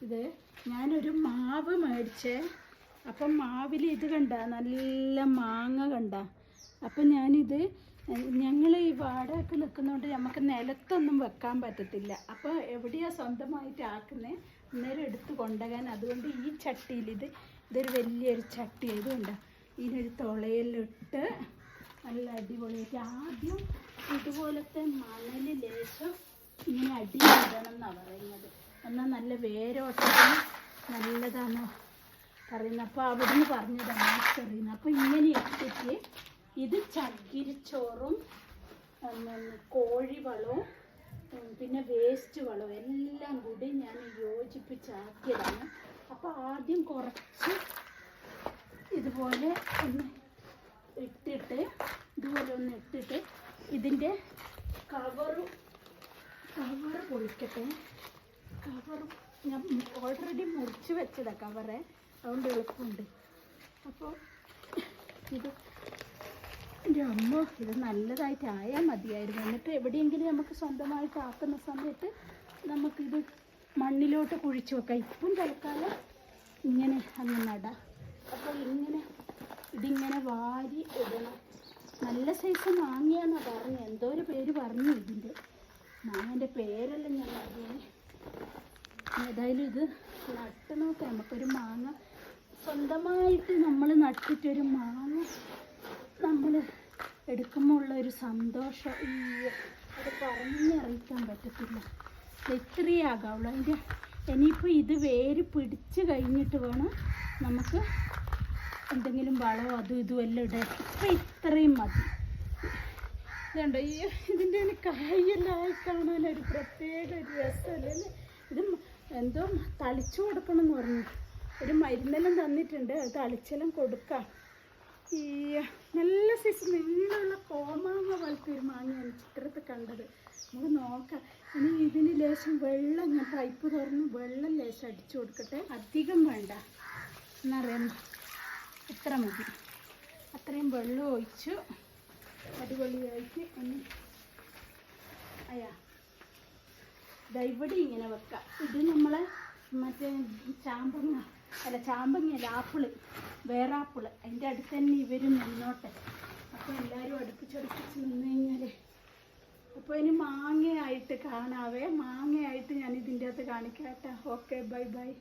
ഇത് ഞാനൊരു മാവ് മേടിച്ചേ. അപ്പം മാവിൽ ഇത് കണ്ട നല്ല മാങ്ങ കണ്ട. അപ്പം ഞാനിത് ഞങ്ങൾ ഈ വാടകയ്ക്ക് നിൽക്കുന്നതുകൊണ്ട് നമുക്ക് നിലത്തൊന്നും വെക്കാൻ പറ്റത്തില്ല. അപ്പോൾ എവിടെയാണ് സ്വന്തമായിട്ട് ആക്കുന്നത് അന്നേരം എടുത്ത് കൊണ്ടുപോകാൻ അതുകൊണ്ട് ഈ ചട്ടിയിൽ ഇത് ഇതൊരു വലിയൊരു ചട്ടി ഇതുണ്ട് ഇതിനൊരു തുളയിലിട്ട് നല്ല അടിപൊളിയായിട്ട് ആദ്യം ഇതുപോലത്തെ മണൽ ലേശം ഇങ്ങനെ അടിയിടണം എന്നാണ് പറയുന്നത്. എന്നാൽ നല്ല വേരോട്ടത്തിന് നല്ലതാണ് പറയുന്നത്. അപ്പോൾ അവിടുന്ന് പറഞ്ഞതാണ് മാസ്റ്ററിന്ന് അപ്പോൾ ഇങ്ങനെ ഇട്ടിട്ട് ഇത് ചകിരിച്ചോറും കോഴിവളവും പിന്നെ വേസ്റ്റ് വളവും എല്ലാം കൂടി ഞാൻ യോജിപ്പിച്ചാക്കിയതാണ്. അപ്പോൾ ആദ്യം കുറച്ച് ഇതുപോലെ ഒന്ന് ഇട്ടിട്ട് ഇതുപോലെ ഒന്ന് ഇട്ടിട്ട് ഇതിന്റെ കവറും കവറ് പൊളിക്കട്ടെ. കവർ ഞാൻ ഓൾറെഡി മുറിച്ച് വെച്ചതാണ് കവറെ അതുകൊണ്ട് എളുപ്പമുണ്ട്. അപ്പോൾ ഇത് എന്റെ അമ്മ ഇത് നല്ലതായിട്ട് ആയാൽ മതിയായിരുന്നു. എന്നിട്ട് എവിടെയെങ്കിലും നമുക്ക് സ്വന്തമായിട്ട് ആക്കുന്ന സമയത്ത് നമുക്കിത് മണ്ണിലോട്ട് കുഴിച്ചു വെക്കാം. ഇപ്പം തൽക്കാലം ഇങ്ങനെ അങ്ങ് നടാം. അപ്പോൾ ഇങ്ങനെ ഇതിങ്ങനെ വാരി ഇടണം. നല്ല സൈസ് വാങ്ങിയാന്നാണ് പറഞ്ഞത്. എന്തോ ഒരു പേര് പറഞ്ഞു ഇതിന്റെ. മാമന്റെ പേരെല്ലാം ഞാൻ പറഞ്ഞു ഏതായാലും ഇത് നട്ട് നോക്കാം. നമുക്കൊരു മാങ്ങ സ്വന്തമായിട്ട് നമ്മൾ നട്ടിട്ടൊരു മാങ്ങ നമ്മൾ എടുക്കുമ്പോൾ ഉള്ള ഒരു സന്തോഷം. ഈ അത് പറഞ്ഞറിയിക്കാൻ പറ്റത്തില്ല. ഇത്രയാകാവുള്ളൂ അതിന്റെ ഇനിയിപ്പോൾ ഇത് വേര് പിടിച്ച് കഴിഞ്ഞിട്ട് വേണം നമുക്ക് എന്തെങ്കിലും വളമോ അതും ഇതും എല്ലാം ഇടാൻ. ഇപ്പം ഇത്രയും മതി. ഇതുണ്ട്? ഈ ഇതിന്റെ കായെല്ലാം കാണാനൊരു പ്രത്യേക രസമല്ലേ? ഇത് എന്തോ തളിച്ചു കൊടുക്കണം എന്ന് പറഞ്ഞു. ഒരു മരുന്നെല്ലാം തന്നിട്ടുണ്ട്. അത് തളിച്ചെല്ലാം കൊടുക്കാം. ഈ നല്ല സൈസ് നീളമുള്ള കോമാങ്ങ പോലത്തെ ഒരു മാങ്ങയാണ് ചിത്രത്തിൽ കണ്ടത്. നമുക്ക് നോക്കാം. ഇനി ഇതിന് ലേശം വെള്ളം ഞാൻ പൈപ്പ് തുറന്ന് വെള്ളം ലേശം അടിച്ചു കൊടുക്കട്ടെ. അധികം വേണ്ട. എന്നറിയാം ഇത്ര മതി. അത്രയും വെള്ളം ഒഴിച്ചു. അടിപൊളിയായിട്ട് ഒന്ന് അയ്യാ ഇവിടെ ഇങ്ങനെ വെക്കാം. ഇത് നമ്മളെ മറ്റേ ചാമ്പങ്ങ അല്ല ചാമ്പങ്ങയല്ല ആപ്പിൾ. വേറെ ആപ്പിൾ. അതിന്റെ അടുത്ത് തന്നെ ഇവർ നിന്നോട്ടെ. അപ്പോൾ എല്ലാരും അടുപ്പിച്ചടുപ്പിച്ച് നിന്ന് കഴിഞ്ഞാൽ അപ്പോൾ ഇനി മാങ്ങയായിട്ട് കാണാവേ. മാങ്ങയായിട്ട് ഞാൻ ഇതിന്റെ അകത്ത് കാണിക്കാം കേട്ടോ ഓക്കെ ബൈ ബൈ.